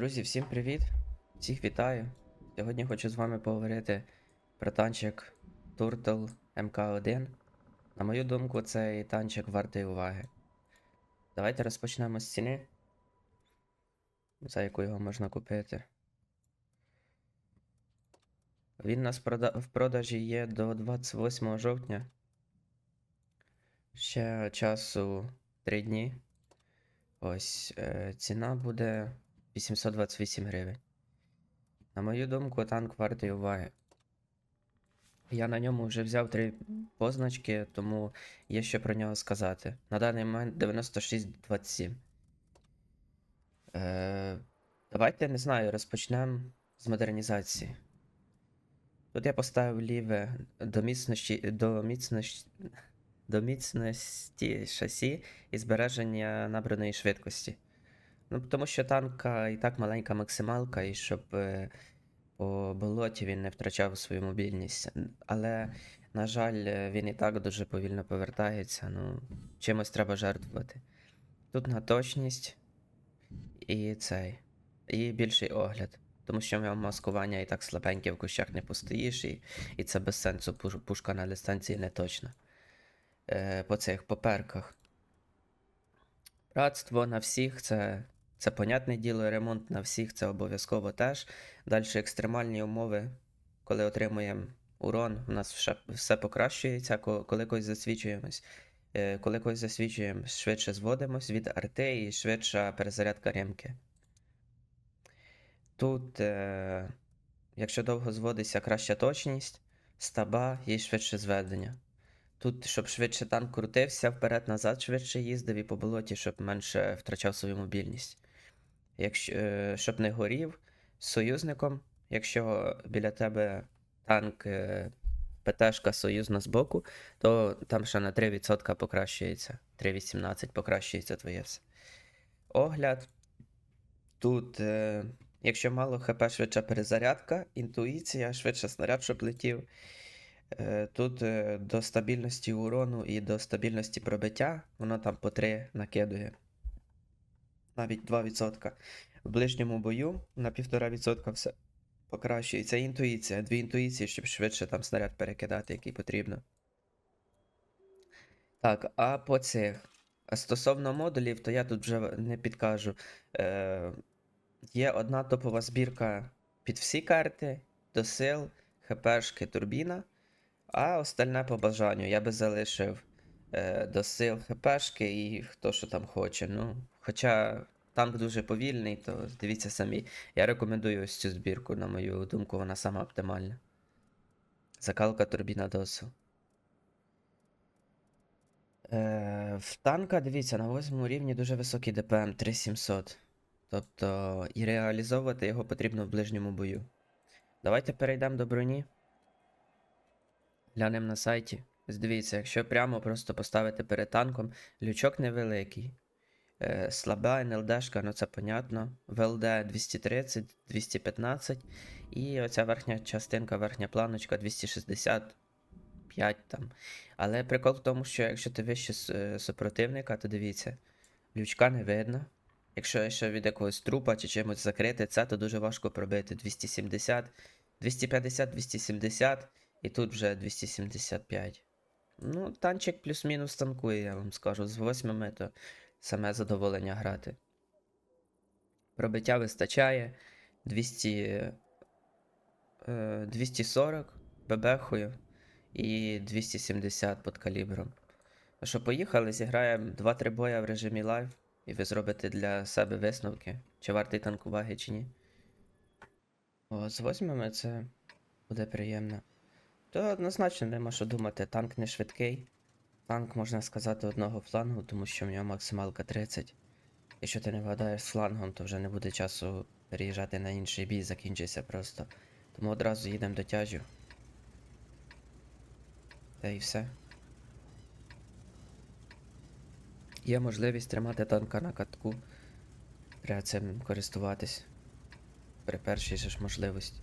Друзі, всім привіт! Всіх вітаю! Сьогодні хочу з вами поговорити про танчик Turtle MK1. На мою думку, цей танчик вартий уваги. Давайте розпочнемо з ціни, за яку його можна купити. Він у нас в продажі є до 28 жовтня. Ще часу 3 дні. Ось е, ціна буде 828 гривень. На мою думку, танк вартий уваги. Я на ньому вже взяв три позначки, тому є що про нього сказати. На даний момент 9627. Е, давайте, не знаю, розпочнемо з модернізації. Тут я поставив ліве до міцності, до міцності, до міцності шасі і збереження набраної швидкості. Ну, тому що танка і так маленька максималка, і щоб е, по болоті він не втрачав свою мобільність. Але, на жаль, е, він і так дуже повільно повертається. Ну, чимось треба жертвувати. Тут на точність і цей. І більший огляд. Тому що в ньому маскування і так слабеньке в кущах не постоїш, і, і це без сенсу. Пушка на дистанції не точна. Е, по цих поперках. Братство на всіх це, це понятне діло, ремонт на всіх це обов'язково теж. Далі екстремальні умови, коли отримуємо урон, у нас все, покращується, коли когось засвічуємось. Е, Коли когось засвічуємо, швидше зводимось від арти і швидша перезарядка ремки. Тут, е, якщо довго зводиться, краща точність, стаба і швидше зведення. Тут, щоб швидше танк крутився, вперед-назад швидше їздив і по болоті, щоб менше втрачав свою мобільність. Якщо, е, щоб не горів з союзником, якщо біля тебе танк е, ПТшка союзна збоку, то там ще на 3% покращується. 3,18 покращується твоє все. Огляд. Тут, е, якщо мало ХП, швидша перезарядка, інтуїція, швидше снаряд, щоб летів. Е, Тут е, до стабільності урону і до стабільності пробиття воно там по 3 накидує. Навіть 2%. В ближньому бою на 1,5% все покращується. Інтуїція. Дві інтуїції, щоб швидше там снаряд перекидати, який потрібно. Так, а по цих. Стосовно модулів, то я тут вже не підкажу. Е, є одна топова збірка під всі карти, до сил, ХПшки, турбіна. А остальне по бажанню. Я би залишив е, до сил ХПшки і хто що там хоче. Ну, хоча танк дуже повільний, то дивіться самі. Я рекомендую ось цю збірку, на мою думку, вона сама оптимальна. Закалка турбіна досу. Е, в танка, дивіться, на восьмому рівні дуже високий ДПМ 3700. Тобто, і реалізовувати його потрібно в ближньому бою. Давайте перейдемо до броні. Глянемо на сайті. Дивіться, якщо прямо просто поставити перед танком, лючок невеликий. Е, слаба НЛДшка, ну це понятно. ВЛД 230, 215. І оця верхня частинка, верхня планочка 265 там. Але прикол в тому, що якщо ти вище е, супротивника, то дивіться, лючка не видно. Якщо ще від якогось трупа чи чимось закрити це, то дуже важко пробити 270, 250, 270 і тут вже 275. Ну, танчик плюс-мінус танкує, я вам скажу. З восьмими то саме задоволення грати. Пробиття вистачає. 200, е, 240 бебехою і 270 під калібром. Ну що, поїхали, зіграємо 2-3 боя в режимі лайв, і ви зробите для себе висновки, чи вартий танк уваги, чи ні. О, з восьмими це буде приємно. То однозначно нема що думати, танк не швидкий. Танк, можна сказати, одного флангу, тому що в нього максималка 30. Якщо ти не вгадаєш з флангом, то вже не буде часу переїжджати на інший бій, закінчиться просто. Тому одразу їдемо до тяжів. Та і все. Є можливість тримати танка на катку. Треба цим користуватись. При першій ж можливості.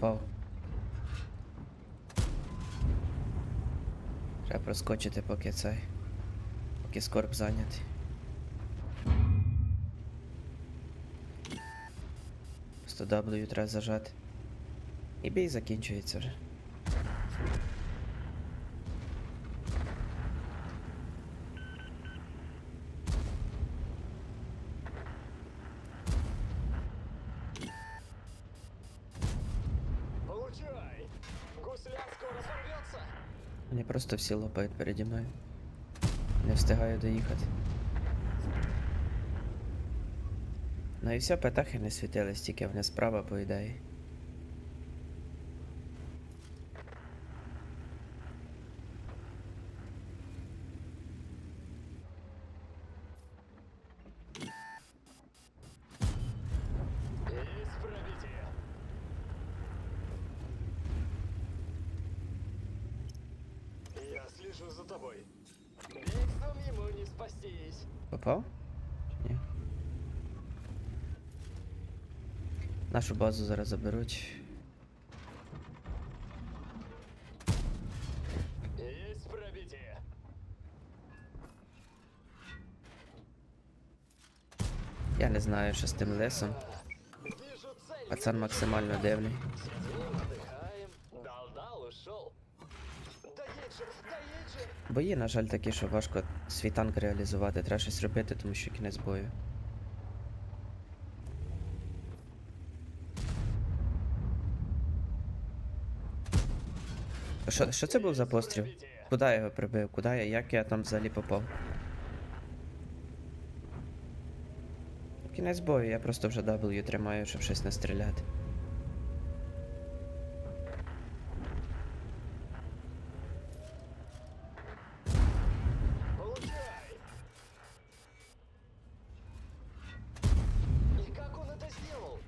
Попав. Треба проскочити, поки цей. Поки скорб зайнятий. Просто W треба зажати. І бій закінчується вже. Вони просто всі лопають переді мною. Не встигаю доїхати. Ну і все, петахи не світились, тільки вони справа, по. Есть пробитие! Я слежу за тобой. Бегством ему не спастись. Попав? Чи Ні. Нашу базу зараз заберуть. Есть пробитие. Я не знаю, що з тим лесом. Пацан максимально дивний. Бої, на жаль, такі, що важко свій танк реалізувати. Треба щось робити, тому що кінець бою. Що, що це був за постріл? Куди я його прибив? Куди я? Як я там взагалі попав? Кінець бою, я просто вже W тримаю, щоб щось не стріляти.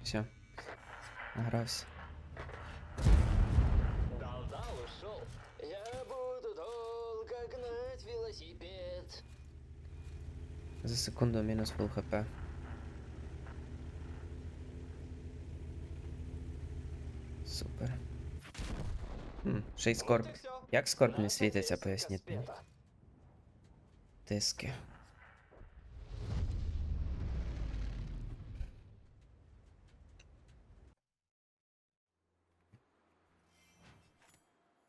Все. Награвся. За секунду мінус фул хп. Супер. Хм, ще й скорб. Як скорб не світиться, поясніть мені. Тиски.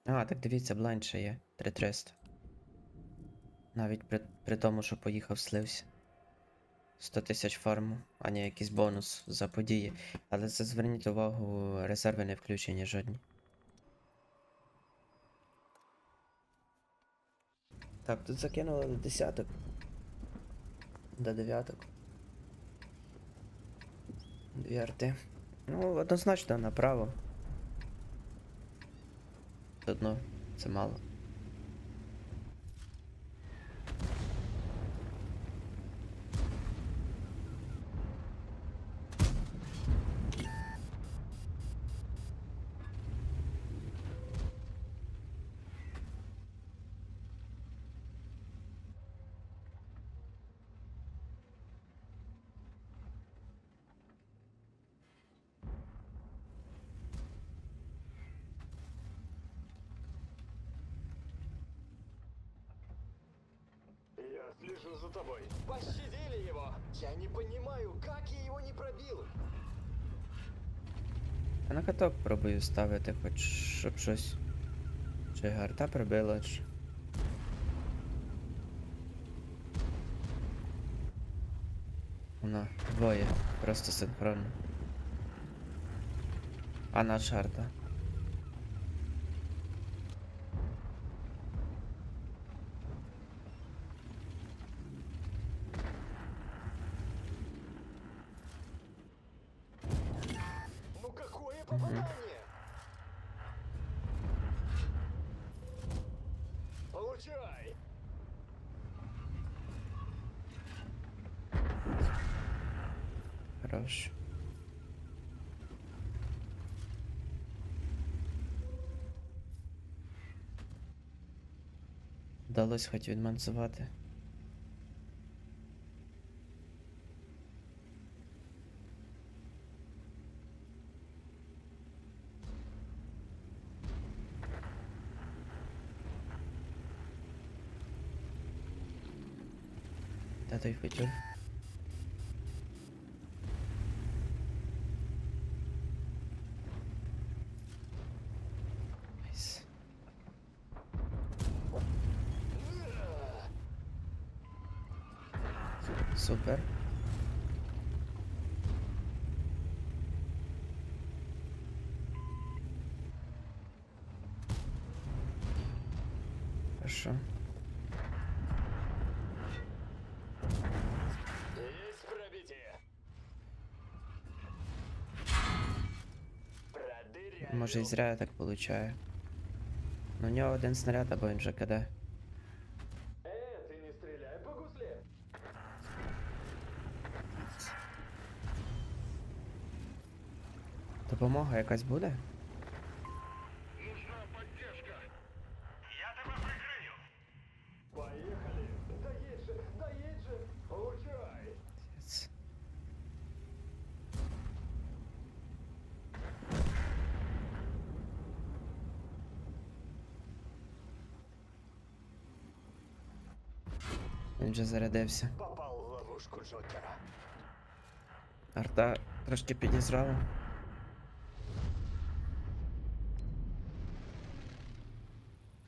А, так дивіться, блайнд ще є. 3300. Навіть при, при тому, що поїхав, слився. 100 тисяч фарму, а не якийсь бонус за події. Але це зверніть увагу, резерви не включені жодні. Так, тут закинули до десяток. До дев'яток. Дві арти. Ну, однозначно направо. Одно, це мало. Я слежу за тобой. Пощадили его. Я не понимаю, как я его не пробил. Я на каток пробую ставити, хоч щоб щось. Чи гарта прибила, чи. Вона, двоє, просто синхронно. А наш гарта. Вдалося хоч відманцювати. Та той почув. Хорошо. Есть пробитие. Продыряю. Може і зря я так получаю. Ну, у нього один снаряд або він вже киде. Э, ты не стреляй по гусле. Допомога якась буде? Він вже зарядився. Попал в ловушку Джокера. Арта трошки підізрала.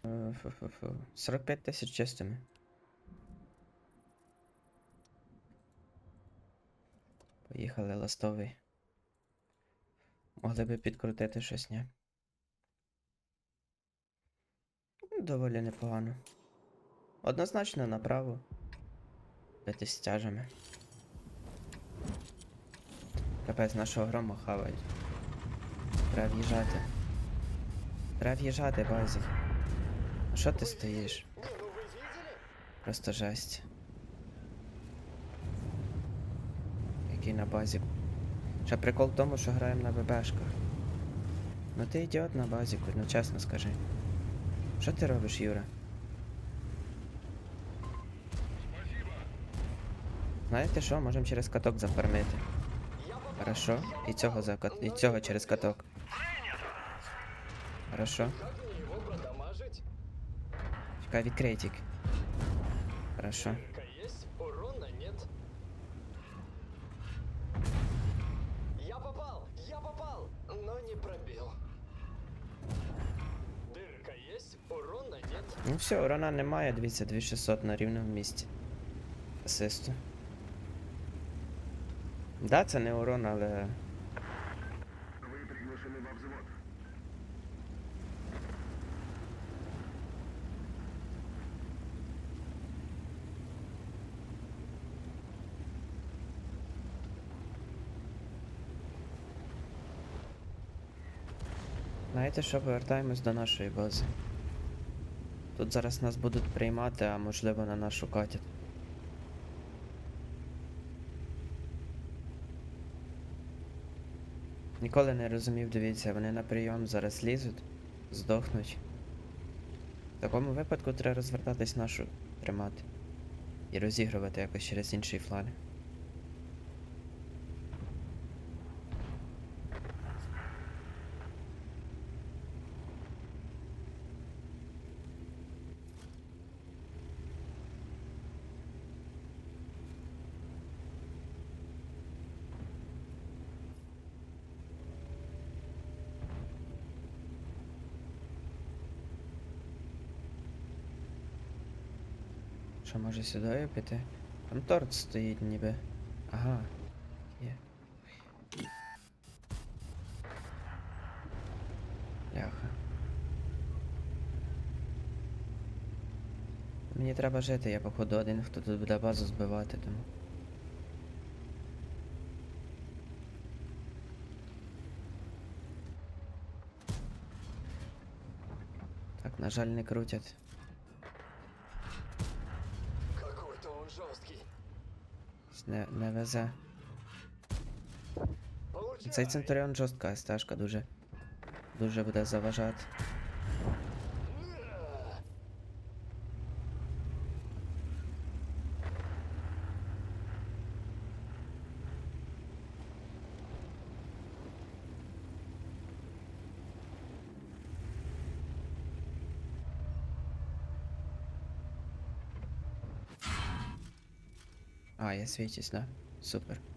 Е, Фу-фу-фу. 45 тисяч чистими. Поїхали ластовий. Могли би підкрутити щось, ні? Доволі непогано. Однозначно направо. Бити стяжами. Капець нашого грома хавають. Треба в'їжджати. Треба в'їжджати, базі. А що ти стоїш? Просто жесть. Який на базі. Ще прикол в тому, що граємо на ББшках. Ну ти ідіот на базіку, ну чесно скажи. Що ти робиш, Юра? Знаєте що, можемо через каток зафармити. Я попал. Хорошо. І цього за кат... і цього через каток. Хорошо. Как мне его продамажить? Чекай, відкрий тільки. Хорошо. Дырка есть, урона нет. Я попал, я попал, но не пробил. Дырка есть, урона нет. Ну все, урона немає, дивіться, 2600 на рівному місці. Асисту. Да, це не урон, але. Вы приглашены во взвод. Знаєте що, повертаємось до нашої бази. Тут зараз нас будуть приймати, а можливо на нашу катять. Ніколи не розумів, дивіться, вони на прийом зараз лізуть, здохнуть. В такому випадку треба розвертатись нашу тримати. І розігрувати якось через інший фланг. Що може сюди піти? Там торт стоїть ніби. Ага. Є. Ляха. Мені треба жити, я походу один, хто тут буде базу збивати, тому. Так, на жаль, не крутять. Не, не везе. Цей Центуріон жорстка стежка дуже. Дуже буде заважати. Світюсь, да? Супер.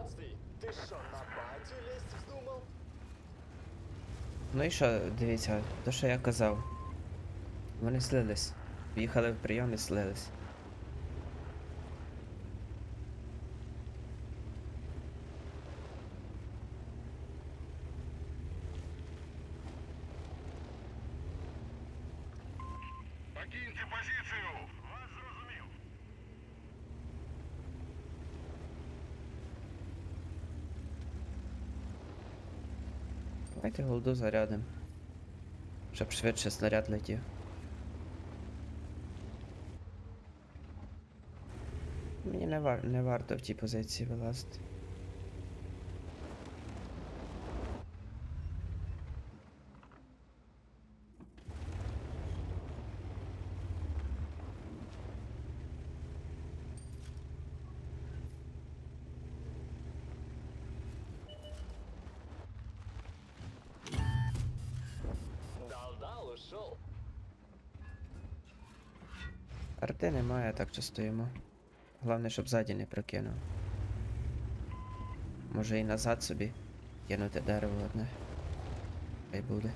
Препятствий. Ты что, на батю лезть вздумал? Ну і що, дивіться, то що я казав. Вони слились. В'їхали в прийом і слились. Голду зарядим. Щоб швидше снаряд летів. Мені не, вар... не варто в тій позиції вилазити. Немає, так що стоїмо. Головне, щоб ззаді не прокинув. Може і назад собі кинути дерево одне. Хай буде.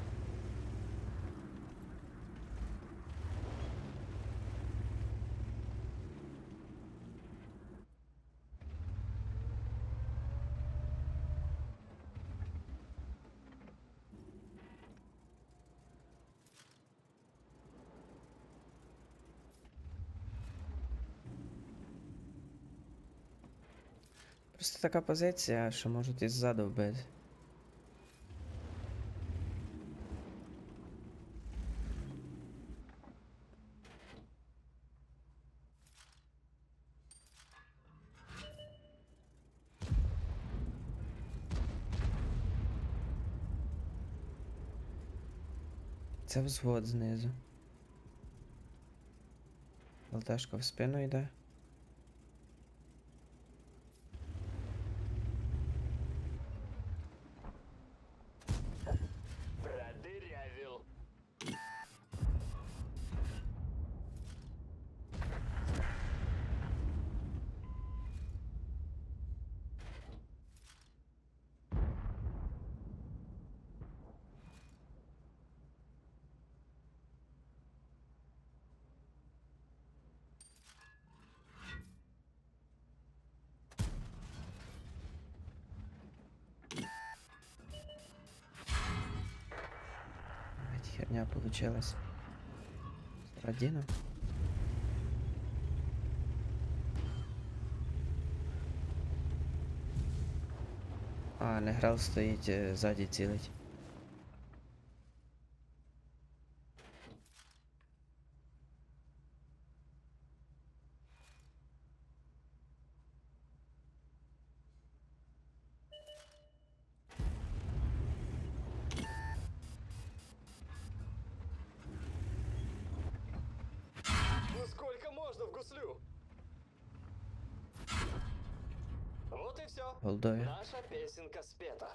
Просто така позиція, що можуть і ззаду вбити. Це взвод знизу. ЛТшка в спину йде. херня получилась. Родина. А, не грал стоїть е, ззаді цілить. Песенка спета.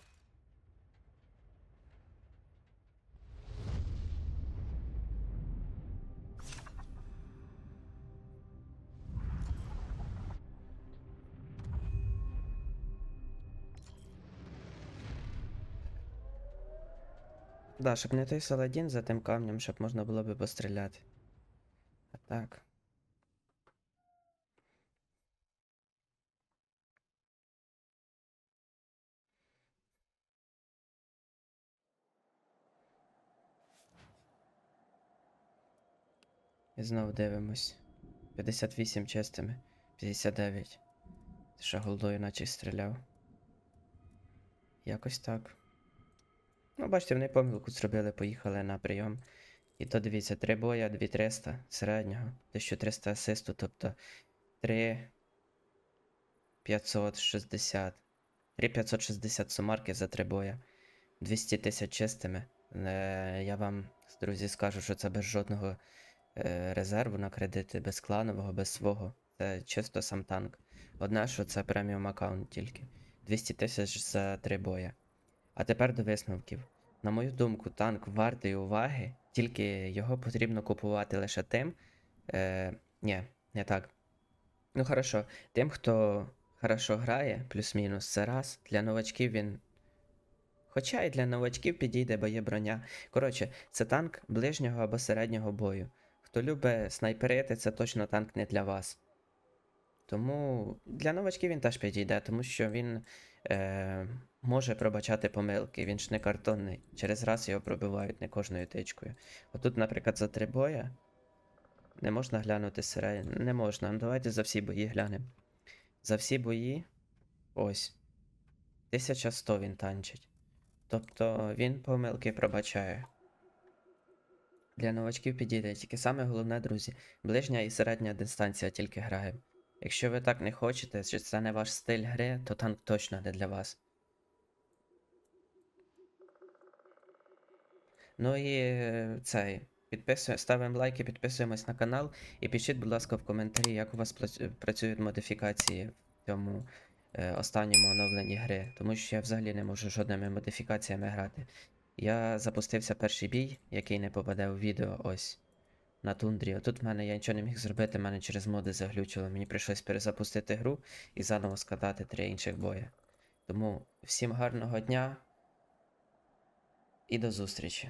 Да, щоб не той Саладін за тим камнем, щоб можна було би постріляти. А так. І знову дивимось. 58 чистими, 59. Ще голдою наче стріляв. Якось так. Ну, бачите, вони помилку зробили, поїхали на прийом. І то дивіться, 3 боя, 2300 середнього, 1300 асисту, тобто 3 560. 3560 сумарки за 3 боя. 200 тисяч чистими. Е, я вам, друзі, скажу, що це без жодного резерву на кредити, без кланового, без свого. Це чисто сам танк. Одне, що це преміум аккаунт тільки. 200 тисяч за 3 боя. А тепер до висновків. На мою думку, танк вартий уваги, тільки його потрібно купувати лише тим. Е, ні, не так. Ну, хорошо, тим, хто хорошо грає, плюс-мінус, це раз. Для новачків він. Хоча і для новачків підійде, бо є броня. Коротше, це танк ближнього або середнього бою. Хто любить снайперити, це точно танк не для вас. Тому для новачків він теж підійде, тому що він е, може пробачати помилки, він ж не картонний. Через раз його пробивають не кожною тичкою. Отут, наприклад, за три боя не можна глянути серед... Не можна. Ну давайте за всі бої глянемо. За всі бої. Ось. 1100 він танчить. Тобто він помилки пробачає. Для новачків підійде тільки саме головне, друзі, ближня і середня дистанція тільки грає. Якщо ви так не хочете, що це не ваш стиль гри, то танк точно не для вас. Ну і е, цей. Підписуємо, ставимо лайки, підписуємось на канал і пишіть, будь ласка, в коментарі, як у вас працюють модифікації в цьому е, останньому оновленні гри, тому що я взагалі не можу жодними модифікаціями грати. Я запустився перший бій, який не попаде у відео ось на тундрі. Отут в мене я нічого не міг зробити, мене через моди заглючило. Мені прийшлось перезапустити гру і заново скатати три інших бої. Тому всім гарного дня і до зустрічі!